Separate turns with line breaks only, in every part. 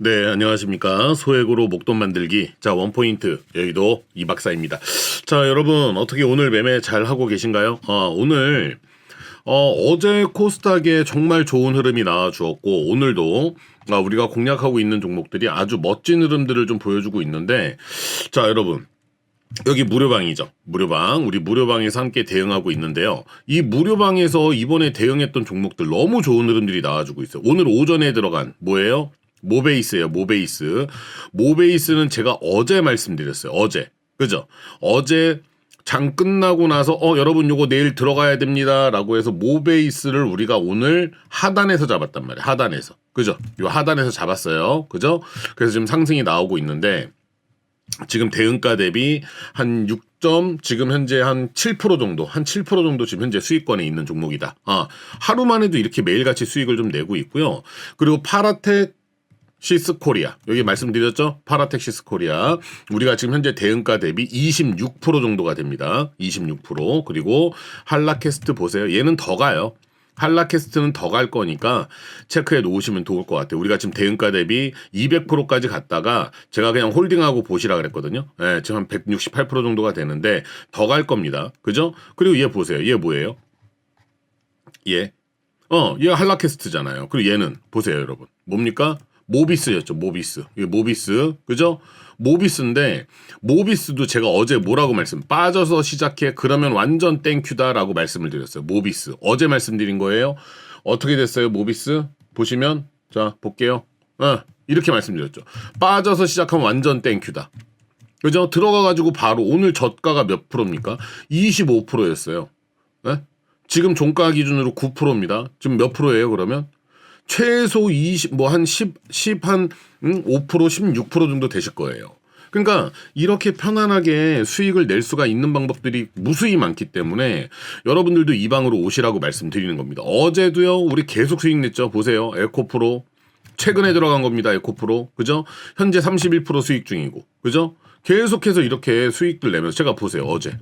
네, 안녕하십니까. 소액으로 목돈 만들기. 자, 원포인트. 여의도 이 박사입니다. 자, 여러분, 어떻게 오늘 매매 잘 하고 계신가요? 아, 오늘, 어, 어제 코스닥에 정말 좋은 흐름이 나와 주었고, 오늘도 아, 우리가 공략하고 있는 종목들이 아주 멋진 흐름들을 좀 보여주고 있는데, 자, 여러분. 여기 무료방이죠. 무료방. 우리 무료방에서 함께 대응하고 있는데요. 이 무료방에서 이번에 대응했던 종목들 너무 좋은 흐름들이 나와주고 있어요. 오늘 오전에 들어간 뭐예요? 모베이스예요. 모베이스. 모베이스는 제가 어제 말씀드렸어요. 어제. 그죠? 어제 장 끝나고 나서 어 여러분 요거 내일 들어가야 됩니다라고 해서 모베이스를 우리가 오늘 하단에서 잡았단 말이에요. 하단에서. 그죠? 요 하단에서 잡았어요. 그죠? 그래서 지금 상승이 나오고 있는데 지금 대응가 대비 한 6 점 지금 현재 한 7% 정도 한 7% 정도 지금 현재 수익권에 있는 종목이다. 아 하루만 해도 이렇게 매일같이 수익을 좀 내고 있고요. 그리고 파라텍 시스 코리아 여기 말씀드렸죠 파라텍 시스 코리아 우리가 지금 현재 대응가 대비 26% 정도가 됩니다 26% 그리고 한라캐스트 보세요 얘는 더 가요 한라캐스트는 더 갈 거니까 체크해 놓으시면 좋을 것 같아요. 우리가 지금 대응가 대비 200%까지 갔다가 제가 그냥 홀딩하고 보시라 그랬거든요. 예, 지금 한 168% 정도가 되는데 더 갈 겁니다. 그죠? 그리고 얘 보세요. 얘 뭐예요? 얘. 어, 얘가 한라캐스트잖아요. 그리고 얘는 보세요, 여러분. 뭡니까? 모비스였죠. 모비스. 이게 모비스. 그죠? 모비스인데 모비스도 제가 어제 뭐라고 말씀 빠져서 시작해 그러면 완전 땡큐다라고 말씀을 드렸어요. 모비스. 어제 말씀드린 거예요. 어떻게 됐어요? 모비스 보시면 자, 볼게요. 어, 이렇게 말씀드렸죠. 빠져서 시작하면 완전 땡큐다. 그죠? 들어가 가지고 바로 오늘 저가가 몇 프로입니까? 25%였어요. 네? 지금 종가 기준으로 9%입니다. 지금 몇 프로예요, 그러면? 최소 20, 뭐 한 10, 10, 한, 음, 5%, 16% 정도 되실 거예요. 그러니까 이렇게 편안하게 수익을 낼 수가 있는 방법들이 무수히 많기 때문에 여러분들도 이 방으로 오시라고 말씀드리는 겁니다. 어제도요, 우리 계속 수익 냈죠. 보세요. 에코프로. 최근에 들어간 겁니다. 에코프로. 그죠? 현재 31% 수익 중이고. 그죠? 계속해서 이렇게 수익들 내면서 제가 보세요. 어제.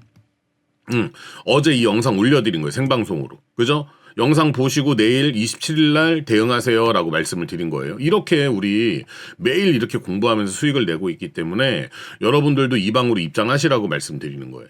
음, 어제 이 영상 올려드린 거예요. 생방송으로. 그죠? 영상 보시고 내일 27일 날 대응하세요 라고 말씀을 드린 거예요. 이렇게 우리 매일 이렇게 공부하면서 수익을 내고 있기 때문에 여러분들도 이 방으로 입장하시라고 말씀드리는 거예요.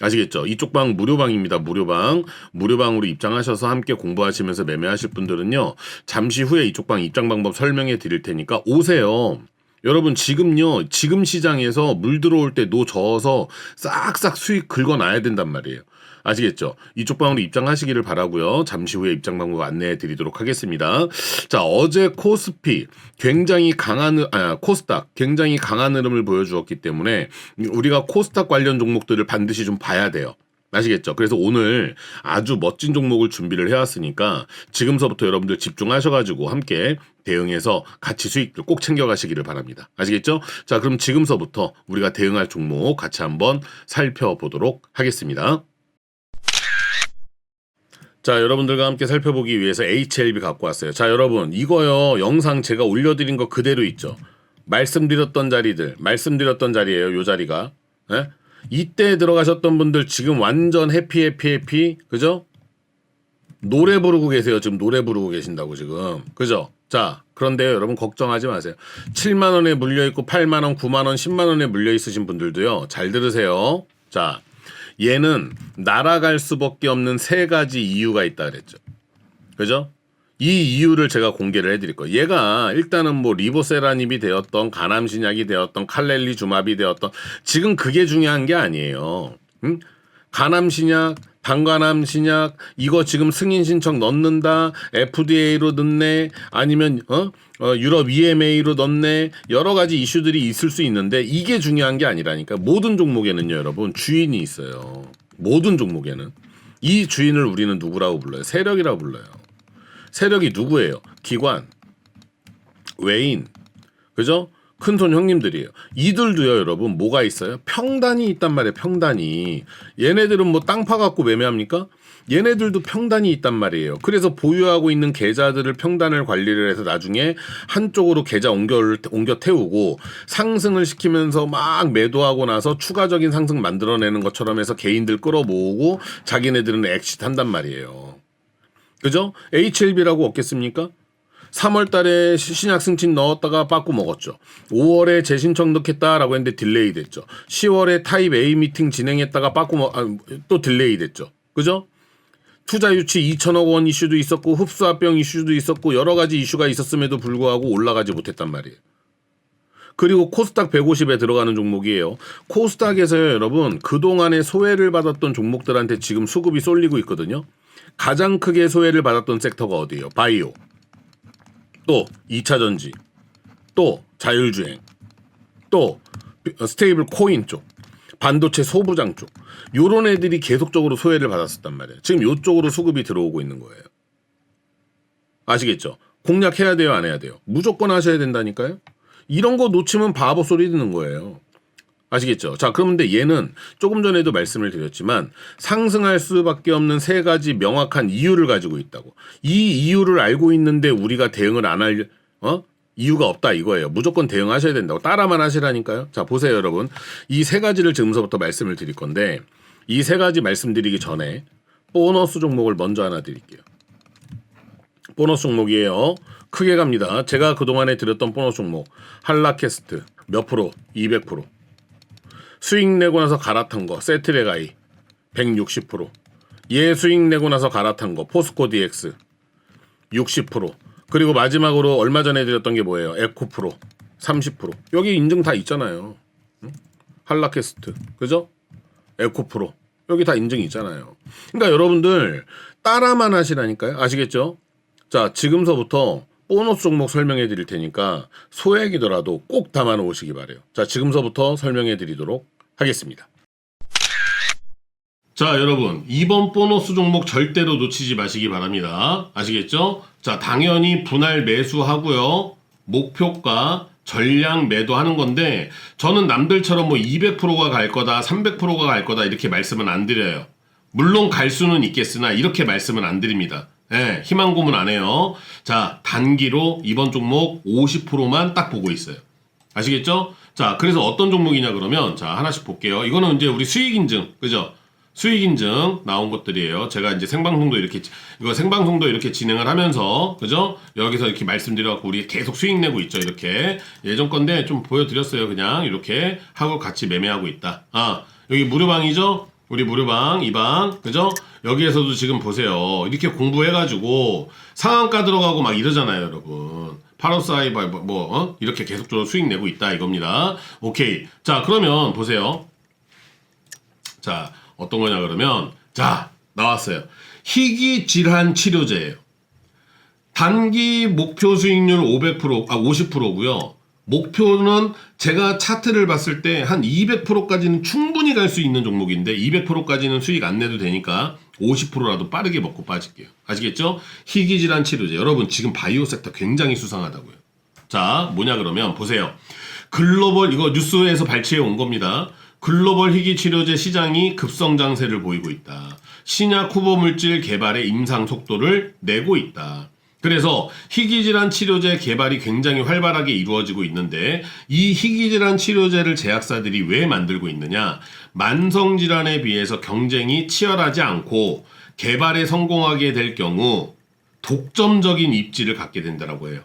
아시겠죠? 이쪽 방 무료방입니다. 무료방. 무료방으로 입장하셔서 함께 공부하시면서 매매하실 분들은요. 잠시 후에 이쪽 방 입장 방법 설명해 드릴 테니까 오세요. 여러분 지금요. 지금 시장에서 물 들어올 때 노 저어서 싹싹 수익 긁어놔야 된단 말이에요. 아시겠죠? 이쪽 방으로 입장하시기를 바라고요. 잠시 후에 입장 방법 안내해 드리도록 하겠습니다. 자, 어제 코스피 굉장히 강한 아, 코스닥 굉장히 강한 흐름을 보여주었기 때문에 우리가 코스닥 관련 종목들을 반드시 좀 봐야 돼요. 아시겠죠? 그래서 오늘 아주 멋진 종목을 준비를 해왔으니까 지금서부터 여러분들 집중하셔가지고 함께 대응해서 같이 수익을 꼭 챙겨가시기를 바랍니다. 아시겠죠? 자, 그럼 지금서부터 우리가 대응할 종목 같이 한번 살펴보도록 하겠습니다. 자, 여러분들과 함께 살펴보기 위해서 HLB 갖고 왔어요. 자, 여러분, 이거요, 영상 제가 올려드린 거 그대로 있죠. 말씀드렸던 자리들, 말씀드렸던 자리예요, 요 자리가. 예? 이때 들어가셨던 분들 지금 완전 해피, 해피, 해피, 그죠? 노래 부르고 계세요. 지금 노래 부르고 계신다고 지금. 그죠? 자, 그런데요, 여러분 걱정하지 마세요. 7만 원에 물려 있고 8만 원, 9만 원, 10만 원에 물려 있으신 분들도요. 잘 들으세요. 자, 얘는 날아갈 수밖에 없는 세 가지 이유가 있다 그랬죠. 그죠? 이 이유를 제가 공개를 해드릴 거예요. 얘가 일단은 뭐 리보세라닙이 되었던 가남신약이 되었던 칼렐리 주마비 되었던 지금 그게 중요한 게 아니에요. 응? 가남신약, 방가남신약 이거 지금 승인 신청 넣는다 FDA로 넣네 아니면 어? 어, 유럽 EMA로 넣네 여러 가지 이슈들이 있을 수 있는데 이게 중요한 게 아니라니까. 모든 종목에는요 여러분 주인이 있어요. 모든 종목에는. 이 주인을 우리는 누구라고 불러요? 세력이라고 불러요. 세력이 누구예요? 기관. 외인. 그죠 큰손 형님들이에요. 이들도요, 여러분, 뭐가 있어요? 평단이 있단 말이에요, 평단이. 얘네들은 뭐 땅 파갖고 매매합니까? 얘네들도 평단이 있단 말이에요. 그래서 보유하고 있는 계좌들을 평단을 관리를 해서 나중에 한쪽으로 계좌 옮겨, 옮겨 태우고 상승을 시키면서 막 매도하고 나서 추가적인 상승 만들어내는 것처럼 해서 개인들 끌어모으고 자기네들은 엑시트 한단 말이에요. 그죠? HLB라고 없겠습니까? 3월 달에 시- 신약 승진 넣었다가 빠꾸 먹었죠. 5월에 재신청 넣겠다라고 했는데 딜레이 됐죠. 10월에 타입 A 미팅 진행했다가 빠꾸 먹, 아, 또 딜레이 됐죠. 그죠? 투자 유치 2천억 원 이슈도 있었고 흡수합병 이슈도 있었고 여러 가지 이슈가 있었음에도 불구하고 올라가지 못했단 말이에요. 그리고 코스닥 150에 들어가는 종목이에요. 코스닥에서요, 여러분, 그동안에 소외를 받았던 종목들한테 지금 수급이 쏠리고 있거든요. 가장 크게 소외를 받았던 섹터가 어디예요? 바이오. 또 2차 전지. 또 자율주행. 또 스테이블 코인 쪽. 반도체 소부장 쪽. 요런 애들이 계속적으로 소외를 받았었단 말이에요. 지금 요쪽으로 수급이 들어오고 있는 거예요. 아시겠죠? 공략해야 돼요, 안 해야 돼요? 무조건 하셔야 된다니까요? 이런 거 놓치면 바보 소리 듣는 거예요. 아시겠죠? 자, 그런데 얘는 조금 전에도 말씀을 드렸지만 상승할 수밖에 없는 세 가지 명확한 이유를 가지고 있다고. 이 이유를 알고 있는데 우리가 대응을 안 할, 어? 이유가 없다 이거예요. 무조건 대응하셔야 된다고. 따라만 하시라니까요. 자, 보세요, 여러분. 이 세 가지를 지금서부터 말씀을 드릴 건데 이 세 가지 말씀드리기 전에 보너스 종목을 먼저 하나 드릴게요. 보너스 종목이에요. 크게 갑니다. 제가 그동안에 드렸던 보너스 종목 한라캐스트 몇 프로? 200%. 수익 내고 나서 갈아탄 거 세트레가이 160%. 얘 수익 내고 나서 갈아탄 거 포스코 DX 60%. 그리고 마지막으로 얼마 전에 드렸던 게 뭐예요? 에코프로 30%. 여기 인증 다 있잖아요. 응? 한라캐스트 그죠? 에코프로 여기 다 인증이 있잖아요. 그러니까 여러분들 따라만 하시라니까요. 아시겠죠? 자, 지금서부터 보너스 종목 설명해 드릴 테니까 소액이더라도 꼭 담아 놓으시기 바래요. 자, 지금서부터 설명해 드리도록 하겠습니다. 자, 여러분. 이번 보너스 종목 절대로 놓치지 마시기 바랍니다. 아시겠죠? 자, 당연히 분할 매수하고요. 목표가 전량 매도하는 건데 저는 남들처럼 뭐 200%가 갈 거다, 300%가 갈 거다 이렇게 말씀은 안 드려요. 물론 갈 수는 있겠으나 이렇게 말씀은 안 드립니다. 예, 희망 고문 안 해요. 자, 단기로 이번 종목 50%만 딱 보고 있어요. 아시겠죠? 자, 그래서 어떤 종목이냐 그러면 자, 하나씩 볼게요. 이거는 이제 우리 수익 인증. 그죠? 수익 인증 나온 것들이에요. 제가 이제 생방송도 이렇게 이거 생방송도 이렇게 진행을 하면서 그죠? 여기서 이렇게 말씀드려 갖고 우리 계속 수익 내고 있죠. 이렇게. 예전 건데 좀 보여 드렸어요. 그냥 이렇게 하고 같이 매매하고 있다. 아, 여기 무료방이죠? 우리 무료방 이방 그죠? 여기에서도 지금 보세요. 이렇게 공부해 가지고 상한가 들어가고 막 이러잖아요, 여러분. 파로사이 뭐, 뭐 어? 이렇게 계속적으로 수익 내고 있다 이겁니다. 오케이. 자, 그러면 보세요. 자, 어떤 거냐 그러면 자, 나왔어요. 희귀 질환 치료제예요. 단기 목표 수익률 500%아 50%고요. 목표는 제가 차트를 봤을 때 한 200%까지는 충분히 갈 수 있는 종목인데 200%까지는 수익 안 내도 되니까 50%라도 빠르게 먹고 빠질게요. 아시겠죠? 희귀 질환 치료제. 여러분 지금 바이오 섹터 굉장히 수상하다고요. 자, 뭐냐 그러면 보세요. 글로벌 이거 뉴스에서 발췌해 온 겁니다. 글로벌 희귀 치료제 시장이 급성장세를 보이고 있다. 신약 후보 물질 개발의 임상 속도를 내고 있다. 그래서 희귀질환 치료제 개발이 굉장히 활발하게 이루어지고 있는데 이 희귀질환 치료제를 제약사들이 왜 만들고 있느냐? 만성질환에 비해서 경쟁이 치열하지 않고 개발에 성공하게 될 경우 독점적인 입지를 갖게 된다라고 해요.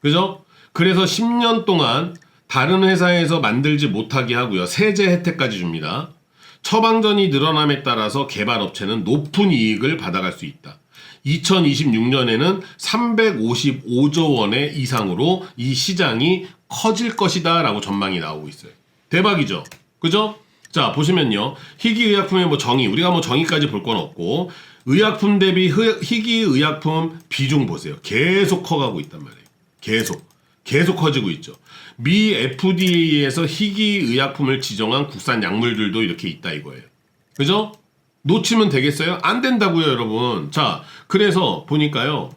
그죠? 그래서 10년 동안 다른 회사에서 만들지 못하게 하고요. 세제 혜택까지 줍니다. 처방전이 늘어남에 따라서 개발업체는 높은 이익을 받아갈 수 있다. 2026년에는 355조 원의 이상으로 이 시장이 커질 것이다 라고 전망이 나오고 있어요. 대박이죠? 그죠? 자, 보시면요. 희귀의약품의 뭐 정의, 우리가 뭐 정의까지 볼 건 없고, 의약품 대비 흐- 희귀의약품 비중 보세요. 계속 커가고 있단 말이에요. 계속. 계속 커지고 있죠. 미 FDA에서 희귀의약품을 지정한 국산 약물들도 이렇게 있다 이거예요. 그죠? 놓치면 되겠어요? 안 된다고요, 여러분. 자, 그래서 보니까요.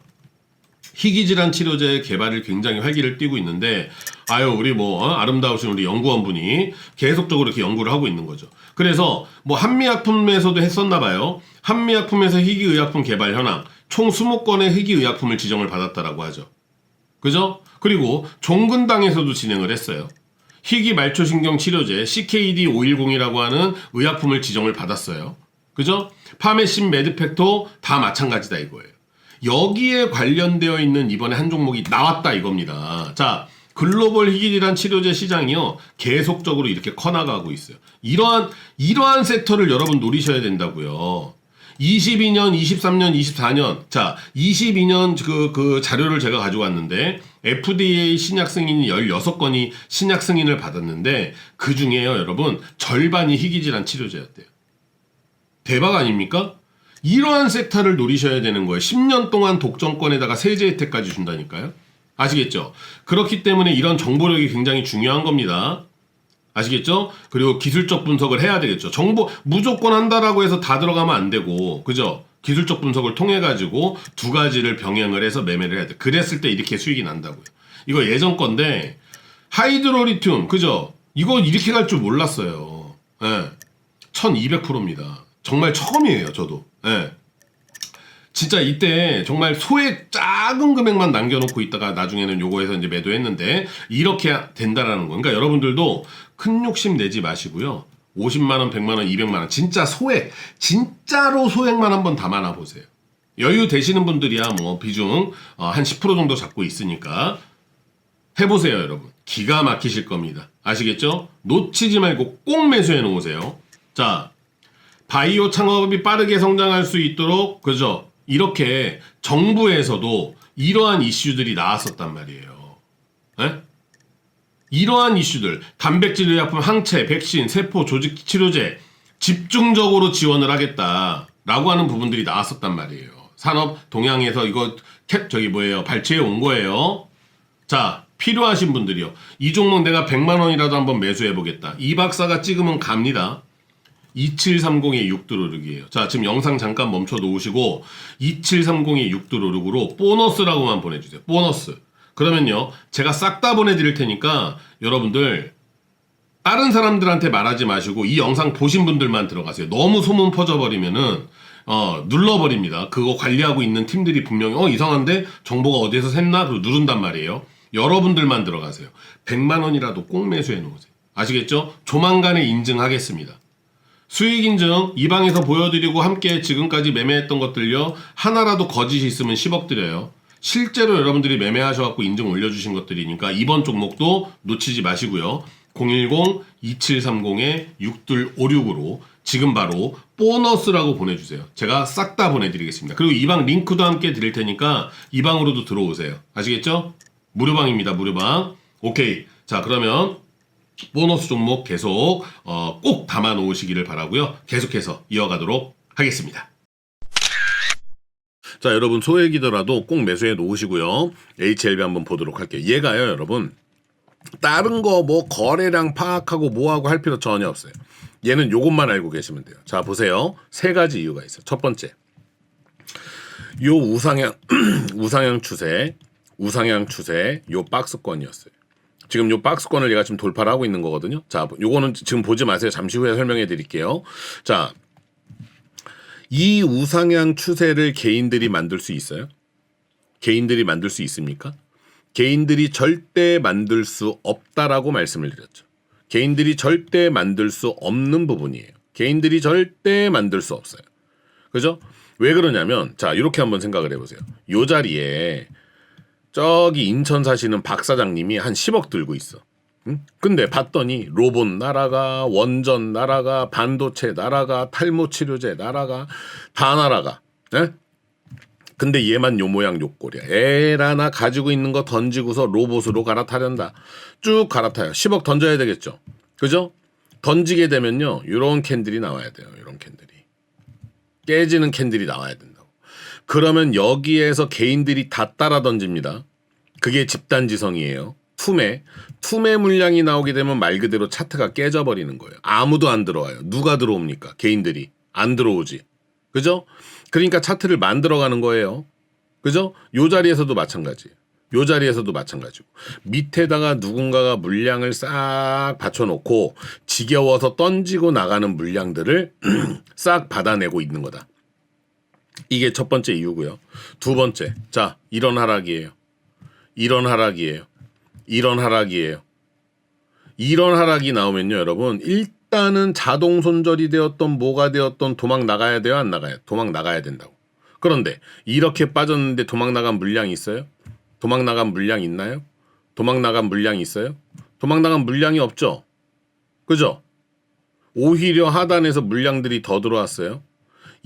희귀질환 치료제 개발을 굉장히 활기를 띠고 있는데 아유 우리 뭐 어? 아름다우신 우리 연구원분이 계속적으로 이렇게 연구를 하고 있는 거죠. 그래서 뭐 한미약품에서도 했었나 봐요. 한미약품에서 희귀의약품 개발 현황 총 20건의 희귀의약품을 지정을 받았다라고 하죠. 그죠? 그리고 종근당에서도 진행을 했어요. 희귀 말초신경 치료제 CKD 510이라고 하는 의약품을 지정을 받았어요. 그죠? 파메신 메드팩도 다 마찬가지다 이거예요. 여기에 관련되어 있는 이번에 한 종목이 나왔다 이겁니다. 자, 글로벌 희귀질환 치료제 시장이요 계속적으로 이렇게 커나가고 있어요. 이러한 이러한 섹터를 여러분 노리셔야 된다고요. 22년, 23년, 24년. 자, 22년 그, 그 자료를 제가 가져왔는데, FDA 신약 승인이 16건이 신약 승인을 받았는데, 그 중에요, 여러분, 절반이 희귀질환 치료제였대요. 대박 아닙니까? 이러한 섹터를 노리셔야 되는 거예요. 10년 동안 독점권에다가 세제 혜택까지 준다니까요. 아시겠죠? 그렇기 때문에 이런 정보력이 굉장히 중요한 겁니다. 아시겠죠? 그리고 기술적 분석을 해야 되겠죠. 정보 무조건 한다라고 해서 다 들어가면 안 되고, 그죠? 기술적 분석을 통해 가지고 두 가지를 병행을 해서 매매를 해야 돼. 그랬을 때 이렇게 수익이 난다고요. 이거 예전 건데 하이드로리튬, 그죠? 이거 이렇게 갈 줄 몰랐어요. 예. 1200%입니다. 정말 처음이에요, 저도. 예. 진짜 이때 정말 소액 작은 금액만 남겨놓고 있다가 나중에는 요거에서 이제 매도했는데 이렇게 된다라는 거. 그러니까 여러분들도 큰 욕심 내지 마시고요. 50만 원, 100만 원, 200만 원 진짜 소액, 진짜로 소액만 한번 담아놔 보세요. 여유 되시는 분들이야 뭐 비중 어, 한10% 정도 잡고 있으니까 해보세요, 여러분. 기가 막히실 겁니다. 아시겠죠? 놓치지 말고 꼭 매수해 놓으세요. 자, 바이오 창업이 빠르게 성장할 수 있도록 그죠? 이렇게 정부에서도 이러한 이슈들이 나왔었단 말이에요. 에? 이러한 이슈들 단백질 의약품 항체, 백신, 세포 조직 치료제 집중적으로 지원을 하겠다라고 하는 부분들이 나왔었단 말이에요. 산업 동향에서 이거 캡 저기 뭐예요? 발췌해 온 거예요. 자, 필요하신 분들이요. 이 종목 내가 100만 원이라도 한번 매수해 보겠다. 이 박사가 찍으면 갑니다. 2730의 6드로륵이에요. 자, 지금 영상 잠깐 멈춰 놓으시고 2730의 6드로륵으로 보너스라고만 보내 주세요. 보너스. 그러면요, 제가 싹 다 보내 드릴 테니까 여러분들 다른 사람들한테 말하지 마시고 이 영상 보신 분들만 들어가세요. 너무 소문 퍼져버리면은 어, 눌러버립니다. 그거 관리하고 있는 팀들이 분명히 어 이상한데 정보가 어디에서 샜나? 그리고 누른단 말이에요. 여러분들만 들어가세요. 100만 원이라도 꼭 매수해 놓으세요. 아시겠죠? 조만간에 인증하겠습니다. 수익 인증 이 방에서 보여드리고 함께 지금까지 매매했던 것들요 하나라도 거짓이 있으면 10억 드려요. 실제로 여러분들이 매매하셔갖고 인증 올려주신 것들이니까 이번 종목도 놓치지 마시고요. 010-2730-6256으로 지금 바로 보너스라고 보내주세요. 제가 싹 다 보내드리겠습니다. 그리고 이 방 링크도 함께 드릴 테니까 이 방으로도 들어오세요. 아시겠죠? 무료방입니다 무료방. 오케이. 자 그러면 보너스 종목 계속 어, 꼭 담아 놓으시기를 바라고요. 계속해서 이어가도록 하겠습니다. 자, 여러분 소액이더라도 꼭 매수해 놓으시고요. HLB 한번 보도록 할게요. 얘가요, 여러분. 다른 거 뭐 거래량 파악하고 뭐하고 할 필요 전혀 없어요. 얘는 요것만 알고 계시면 돼요. 자, 보세요. 세 가지 이유가 있어요. 첫 번째. 요 우상향 우상향 추세, 우상향 추세 요 박스권이었어요. 지금 요 박스권을 얘가 지금 돌파를 하고 있는 거거든요. 자, 요거는 지금 보지 마세요. 잠시 후에 설명해 드릴게요. 자, 이 우상향 추세를 개인들이 만들 수 있어요? 개인들이 만들 수 있습니까? 개인들이 절대 만들 수 없다라고 말씀을 드렸죠. 개인들이 절대 만들 수 없는 부분이에요. 개인들이 절대 만들 수 없어요. 그죠? 왜 그러냐면, 자, 이렇게 한번 생각을 해 보세요. 요 자리에 저기 인천 사시는 박 사장님이 한 10억 들고 있어. 응? 근데 봤더니 로봇 날아가, 원전 날아가, 반도체 날아가, 탈모 치료제 날아가, 다 날아가. 예? 근데 얘만 요 모양 요 꼴이야. 에라나 가지고 있는 거 던지고서 로봇으로 갈아타련다. 쭉 갈아타요. 10억 던져야 되겠죠. 그죠? 던지게 되면요. 요런 캔들이 나와야 돼요. 요런 캔들이. 깨지는 캔들이 나와야 된다고. 그러면 여기에서 개인들이 다 따라 던집니다. 그게 집단지성이에요. 투매. 투매 물량이 나오게 되면 말 그대로 차트가 깨져버리는 거예요. 아무도 안 들어와요. 누가 들어옵니까? 개인들이. 안 들어오지. 그죠? 그러니까 차트를 만들어가는 거예요. 그죠? 요 자리에서도 마찬가지. 요 자리에서도 마찬가지고 밑에다가 누군가가 물량을 싹 받쳐놓고 지겨워서 던지고 나가는 물량들을 싹 받아내고 있는 거다. 이게 첫 번째 이유고요. 두 번째, 자 이런 하락이에요. 이런 하락이에요. 이런 하락이에요. 이런 하락이 나오면요, 여러분 일단은 자동 손절이 되었던 뭐가 되었던 도망 나가야 돼요, 안 나가요? 도망 나가야 된다고. 그런데 이렇게 빠졌는데 도망 나간 물량이 있어요? 도망 나간 물량 있나요? 도망 나간 물량이 있어요? 도망 나간 물량이 없죠. 그죠? 오히려 하단에서 물량들이 더 들어왔어요.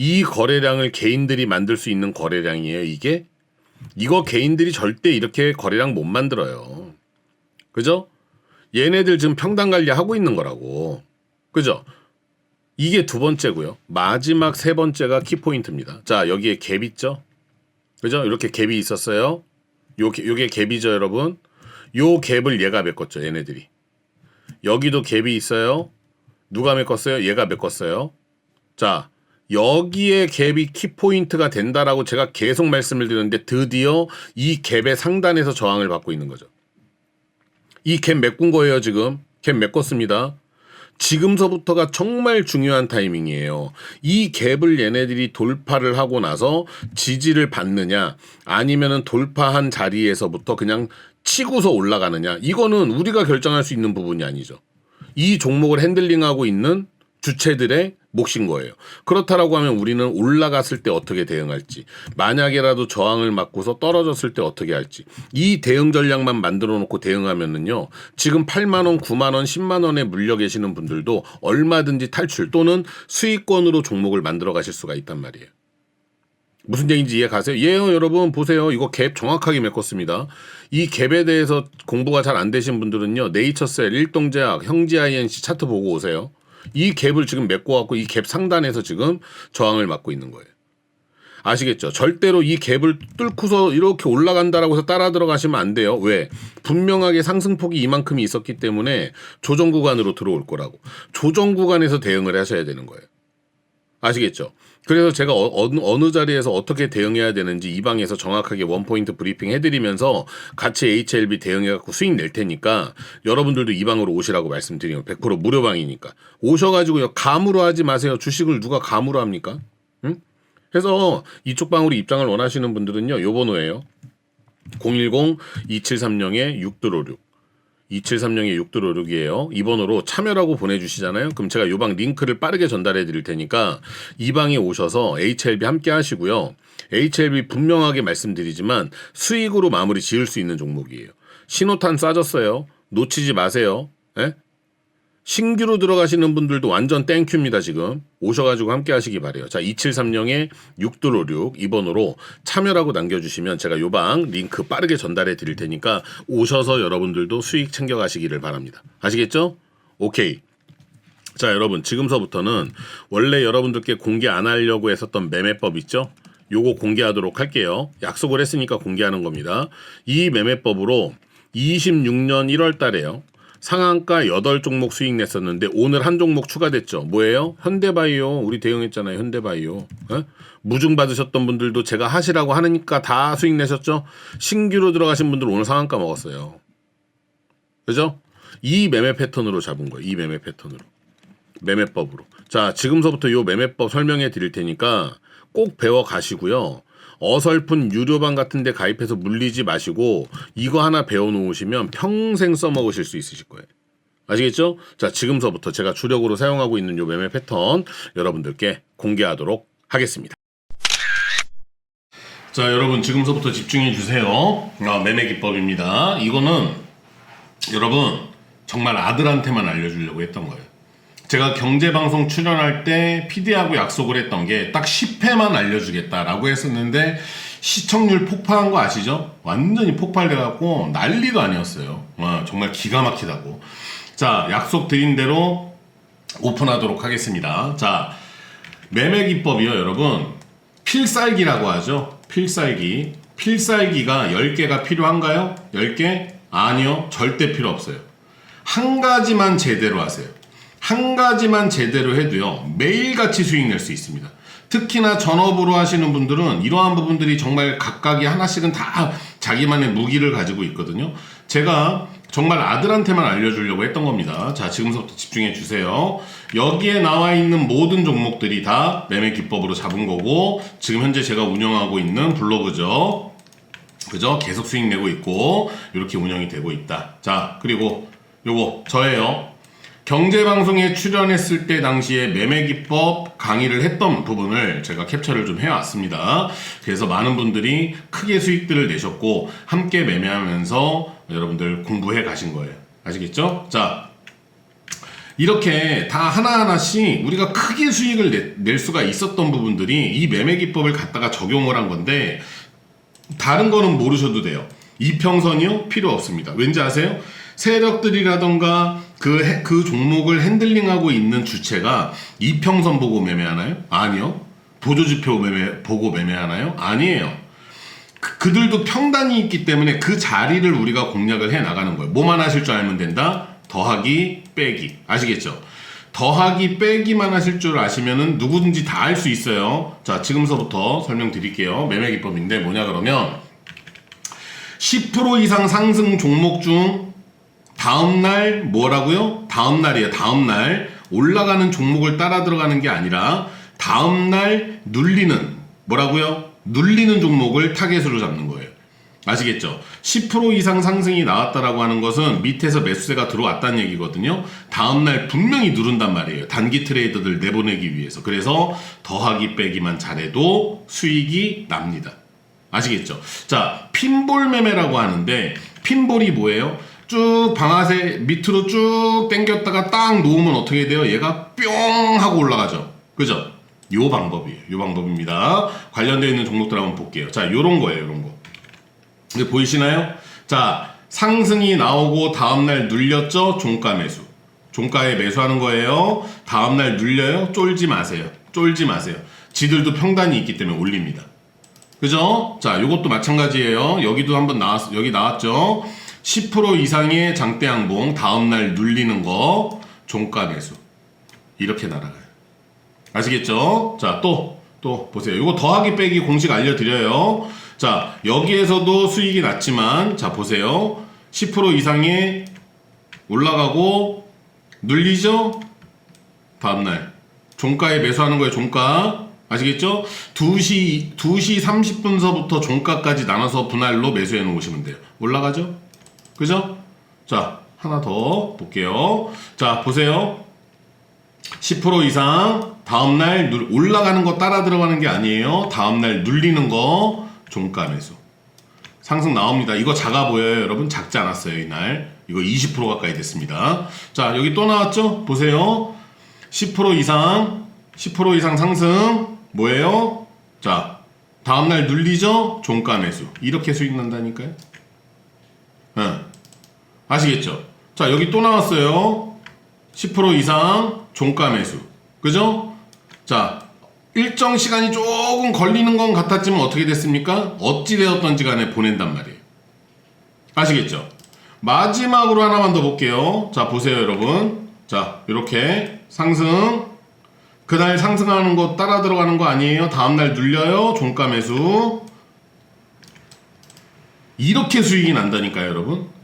이 거래량을 개인들이 만들 수 있는 거래량이에요, 이게? 이거 개인들이 절대 이렇게 거래량 못 만들어요. 그죠? 얘네들 지금 평단 관리하고 있는 거라고. 그죠? 이게 두 번째고요. 마지막 세 번째가 키포인트입니다. 자, 여기에 갭 있죠? 그죠? 이렇게 갭이 있었어요. 요, 개- 요게 갭이죠, 여러분. 요 갭을 얘가 메꿨죠, 얘네들이. 여기도 갭이 있어요. 누가 메꿨어요? 얘가 메꿨어요. 자, 여기에 갭이 키포인트가 된다라고 제가 계속 말씀을 드렸는데 드디어 이 갭의 상단에서 저항을 받고 있는 거죠. 이 갭 메꾼 거예요, 지금. 갭 메꿨습니다. 지금서부터가 정말 중요한 타이밍이에요. 이 갭을 얘네들이 돌파를 하고 나서 지지를 받느냐, 아니면은 돌파한 자리에서부터 그냥 치고서 올라가느냐, 이거는 우리가 결정할 수 있는 부분이 아니죠. 이 종목을 핸들링하고 있는 주체들의 몫인 거예요. 그렇다라고 하면 우리는 올라갔을 때 어떻게 대응할지, 만약에라도 저항을 맞고서 떨어졌을 때 어떻게 할지, 이 대응 전략만 만들어 놓고 대응하면은요, 지금 8만원, 9만원, 10만원에 물려 계시는 분들도 얼마든지 탈출 또는 수익권으로 종목을 만들어 가실 수가 있단 말이에요. 무슨 얘기인지 이해 가세요? 예요, 여러분 보세요. 이거 갭 정확하게 메꿨습니다. 이 갭에 대해서 공부가 잘 안 되신 분들은요. 네이처셀, 일동제약, 형지 INC 차트 보고 오세요. 이 갭을 지금 메꿔 갖고 이 갭 상단에서 지금 저항을 맞고 있는 거예요. 아시겠죠? 절대로 이 갭을 뚫고서 이렇게 올라간다라고 해서 따라 들어가시면 안 돼요. 왜? 분명하게 상승폭이 이만큼이 있었기 때문에 조정 구간으로 들어올 거라고. 조정 구간에서 대응을 하셔야 되는 거예요. 아시겠죠? 그래서 제가 어, 느 어느 자리에서 어떻게 대응해야 되는지 이 방에서 정확하게 원포인트 브리핑 해드리면서 같이 HLB 대응해갖고 수익 낼 테니까 여러분들도 이 방으로 오시라고 말씀드리면 100% 무료방이니까 오셔가지고요 감으로 하지 마세요 주식을 누가 감으로 합니까? 응? 그래서 이쪽 방으로 입장을 원하시는 분들은요 요 번호예요 010-2730-6256 2730의 6256이에요. 이 번호로 참여라고 보내주시잖아요. 그럼 제가 요방 링크를 빠르게 전달해 드릴 테니까 이 방에 오셔서 HLB 함께 하시고요. HLB 분명하게 말씀드리지만 수익으로 마무리 지을 수 있는 종목이에요. 신호탄 쏴졌어요. 놓치지 마세요. 예? 신규로 들어가시는 분들도 완전 땡큐입니다, 지금. 오셔가지고 함께 하시기 바래요. 자, 2730에 6256 2번으로 참여라고 남겨주시면 제가 요방 링크 빠르게 전달해 드릴 테니까 오셔서 여러분들도 수익 챙겨가시기를 바랍니다. 아시겠죠? 오케이. 자, 여러분, 지금서부터는 원래 여러분들께 공개 안 하려고 했었던 매매법 있죠? 요거 공개하도록 할게요. 약속을 했으니까 공개하는 겁니다. 이 매매법으로 26년 1월 달에요. 상한가 8종목 수익 냈었는데 오늘 한 종목 추가됐죠. 뭐예요? 현대바이오. 우리 대응했잖아요. 현대바이오. 에? 무중 받으셨던 분들도 제가 하시라고 하니까 다 수익 내셨죠? 신규로 들어가신 분들 오늘 상한가 먹었어요. 그죠? 이 매매 패턴으로 잡은 거예요. 이 매매 패턴으로. 매매법으로. 자, 지금서부터 요 매매법 설명해 드릴 테니까 꼭 배워 가시고요. 어설픈 유료방 같은 데 가입해서 물리지 마시고 이거 하나 배워 놓으시면 평생 써먹으실 수 있으실 거예요. 아시겠죠? 자, 지금서부터 제가 주력으로 사용하고 있는 요 매매 패턴 여러분들께 공개하도록 하겠습니다. 자, 여러분 지금서부터 집중해 주세요. 아, 매매 기법입니다. 이거는 여러분 정말 아들한테만 알려주려고 했던 거예요. 제가 경제방송 출연할 때 PD하고 약속을 했던 게 딱 10회만 알려주겠다라고 했었는데 시청률 폭파한 거 아시죠? 완전히 폭발돼갖고 난리도 아니었어요. 와, 정말 기가 막히다고. 자, 약속 드린 대로 오픈하도록 하겠습니다. 자, 매매 기법이요, 여러분. 필살기라고 하죠. 필살기. 필살기가 10개가 필요한가요? 10개? 아니요. 절대 필요 없어요. 한 가지만 제대로 하세요. 한 가지만 제대로 해도요, 매일같이 수익 낼 수 있습니다. 특히나 전업으로 하시는 분들은 이러한 부분들이 정말 각각이 하나씩은 다 자기만의 무기를 가지고 있거든요. 제가 정말 아들한테만 알려주려고 했던 겁니다. 자, 지금부터 집중해 주세요. 여기에 나와 있는 모든 종목들이 다 매매 기법으로 잡은 거고, 지금 현재 제가 운영하고 있는 블로그죠. 그죠? 계속 수익 내고 있고, 이렇게 운영이 되고 있다. 자, 그리고 요거, 저예요. 경제방송에 출연했을 때 당시에 매매기법 강의를 했던 부분을 제가 캡처를 좀 해왔습니다. 그래서 많은 분들이 크게 수익들을 내셨고 함께 매매하면서 여러분들 공부해 가신 거예요. 아시겠죠? 자, 이렇게 다 하나하나씩 우리가 크게 수익을 내, 낼 수가 있었던 부분들이 이 매매 기법을 갖다가 적용을 한 건데 다른 거는 모르셔도 돼요. 이평선이요? 필요 없습니다. 왠지 아세요? 세력들이라던가 그, 해- 그 종목을 핸들링하고 있는 주체가 이평선 보고 매매하나요? 아니요. 보조지표 매매, 보고 매매하나요? 아니에요. 그, 그들도 평단이 있기 때문에 그 자리를 우리가 공략을 해 나가는 거예요. 뭐만 하실 줄 알면 된다? 더하기, 빼기. 아시겠죠? 더하기, 빼기만 하실 줄 아시면은 누구든지 다 할 수 있어요. 자, 지금서부터 설명드릴게요. 매매 기법인데 뭐냐 그러면 10% 이상 상승 종목 중 다음날 뭐라고요? 다음날이에요. 다음날 올라가는 종목을 따라 들어가는 게 아니라 다음날 눌리는 뭐라고요? 눌리는 종목을 타겟으로 잡는 거예요. 아시겠죠? 10% 이상 상승이 나왔다라고 하는 것은 밑에서 매수세가 들어왔다는 얘기거든요. 다음날 분명히 누른단 말이에요. 단기 트레이더들 내보내기 위해서. 그래서 더하기 빼기만 잘해도 수익이 납니다. 아시겠죠? 자, 핀볼 매매라고 하는데 핀볼이 뭐예요? 쭉 방아쇠 밑으로 쭉 당겼다가 딱 놓으면 어떻게 돼요? 얘가 뿅 하고 올라가죠. 그죠? 요 방법이에요. 요 방법입니다. 관련되어 있는 종목들 한번 볼게요. 자, 요런 거예요. 요런 거. 근데 보이시나요? 자, 상승이 나오고 다음날 눌렸죠? 종가 매수. 종가에 매수하는 거예요. 다음날 눌려요? 쫄지 마세요. 쫄지 마세요. 지들도 평단이 있기 때문에 올립니다. 그죠? 자, 요것도 마찬가지예요. 여기도 한번 나왔, 여기 나왔죠? 10% 이상의 장대 양봉, 다음날 눌리는 거, 종가 매수. 이렇게 날아가요. 아시겠죠? 자, 또, 또 보세요. 요거 더하기 빼기 공식 알려드려요. 자, 여기에서도 수익이 났지만, 자, 보세요. 10% 이상의 올라가고, 눌리죠? 다음날. 종가에 매수하는 거예요, 종가. 아시겠죠? 2시, 2시 30분서부터 종가까지 나눠서 분할로 매수해 놓으시면 돼요. 올라가죠? 그죠? 자, 하나 더 볼게요. 자, 보세요. 10% 이상 다음날 눌- 올라가는 거 따라 들어가는 게 아니에요. 다음날 눌리는 거 종가 매수. 상승 나옵니다. 이거 작아 보여요, 여러분. 작지 않았어요, 이날. 이거 20% 가까이 됐습니다. 자, 여기 또 나왔죠? 보세요. 10% 이상, 10% 이상 상승, 뭐예요? 자, 다음날 눌리죠? 종가 매수. 이렇게 수익 난다니까요? 예. 아시겠죠? 자, 여기 또 나왔어요. 10% 이상 종가 매수. 그죠? 자, 일정 시간이 조금 걸리는 건 같았지만 어떻게 됐습니까? 어찌되었던지 간에 보낸단 말이에요. 아시겠죠? 마지막으로 하나만 더 볼게요. 자, 보세요, 여러분. 자, 이렇게 상승. 그날 상승하는 거 따라 들어가는 거 아니에요? 다음날 눌려요. 종가 매수. 이렇게 수익이 난다니까요, 여러분.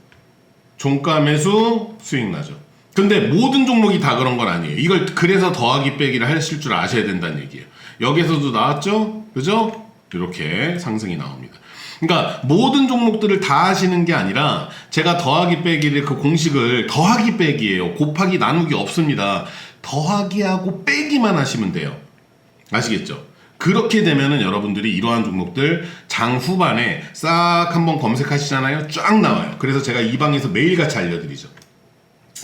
종가 매수 수익 나죠. 근데 모든 종목이 다 그런 건 아니에요. 이걸 그래서 더하기 빼기를 하실 줄 아셔야 된다는 얘기예요. 여기서도 나왔죠? 그죠? 이렇게 상승이 나옵니다. 그러니까 모든 종목들을 다 하시는 게 아니라 제가 더하기 빼기를 그 공식을 더하기 빼기예요. 곱하기 나누기 없습니다. 더하기하고 빼기만 하시면 돼요. 아시겠죠? 그렇게 되면은 여러분들이 이러한 종목들 장 후반에 싹 한번 검색하시잖아요. 쫙 나와요. 그래서 제가 이 방에서 매일같이 알려드리죠.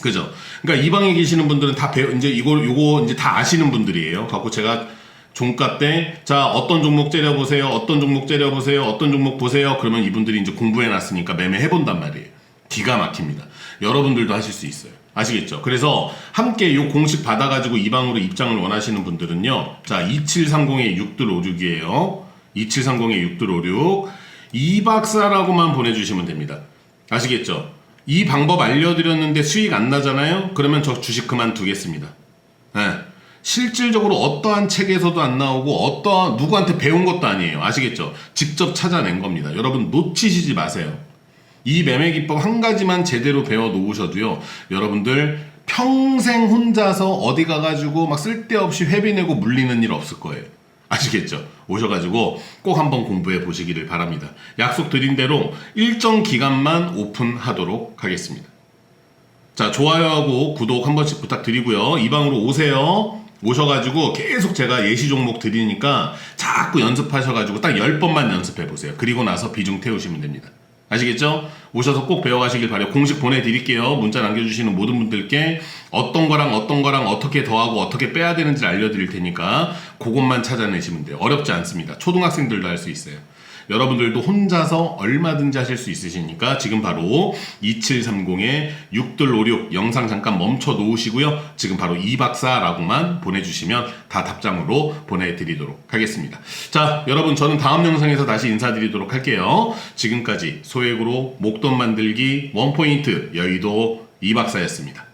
그죠? 그러니까 이 방에 계시는 분들은 다 배워 이제 이거 요거 이제 다 아시는 분들이에요. 갖고 제가 종가 때 자 어떤 종목 째려 보세요. 어떤 종목 째려 보세요. 어떤 종목 보세요. 그러면 이분들이 이제 공부해 놨으니까 매매해 본단 말이에요. 기가 막힙니다. 여러분들도 하실 수 있어요. 아시겠죠? 그래서 함께 요 공식 받아가지고 이 방으로 입장을 원하시는 분들은요. 자, 2730의 6들56이에요. 2730의 6들56. 이 박사라고만 보내주시면 됩니다. 아시겠죠? 이 방법 알려드렸는데 수익 안 나잖아요? 그러면 저 주식 그만두겠습니다. 예. 실질적으로 어떠한 책에서도 안 나오고 어떠한 누구한테 배운 것도 아니에요. 아시겠죠? 직접 찾아낸 겁니다. 여러분 놓치시지 마세요. 이 매매 기법 한 가지만 제대로 배워 놓으셔도요. 여러분들 평생 혼자서 어디 가가지고 막 쓸데없이 회비 내고 물리는 일 없을 거예요. 아시겠죠? 오셔가지고 꼭 한번 공부해 보시기를 바랍니다. 약속 드린 대로 일정 기간만 오픈하도록 하겠습니다. 자, 자, 좋아요하고 구독 한 번씩 부탁드리고요. 이 방으로 오세요. 오셔가지고 계속 제가 예시 종목 드리니까 자꾸 연습하셔가지고 딱 10번만 연습해 보세요. 그리고 나서 비중 태우시면 됩니다. 아시겠죠? 오셔서 꼭 배워가시길 바래요. 공식 보내드릴게요. 문자 남겨주시는 모든 분들께 어떤 거랑 어떤 거랑 어떻게 더하고 어떻게 빼야 되는지 알려드릴 테니까 그것만 찾아내시면 돼요. 어렵지 않습니다. 초등학생들도 할 수 있어요. 여러분들도 혼자서 얼마든지 하실 수 있으시니까 지금 바로 2730-6156 영상 잠깐 멈춰 놓으시고요. 지금 바로 이박사라고만 보내주시면 다 답장으로 보내드리도록 하겠습니다. 자, 여러분 저는 다음 영상에서 다시 인사드리도록 할게요. 지금까지 소액으로 목돈 만들기 원포인트 여의도 이박사였습니다.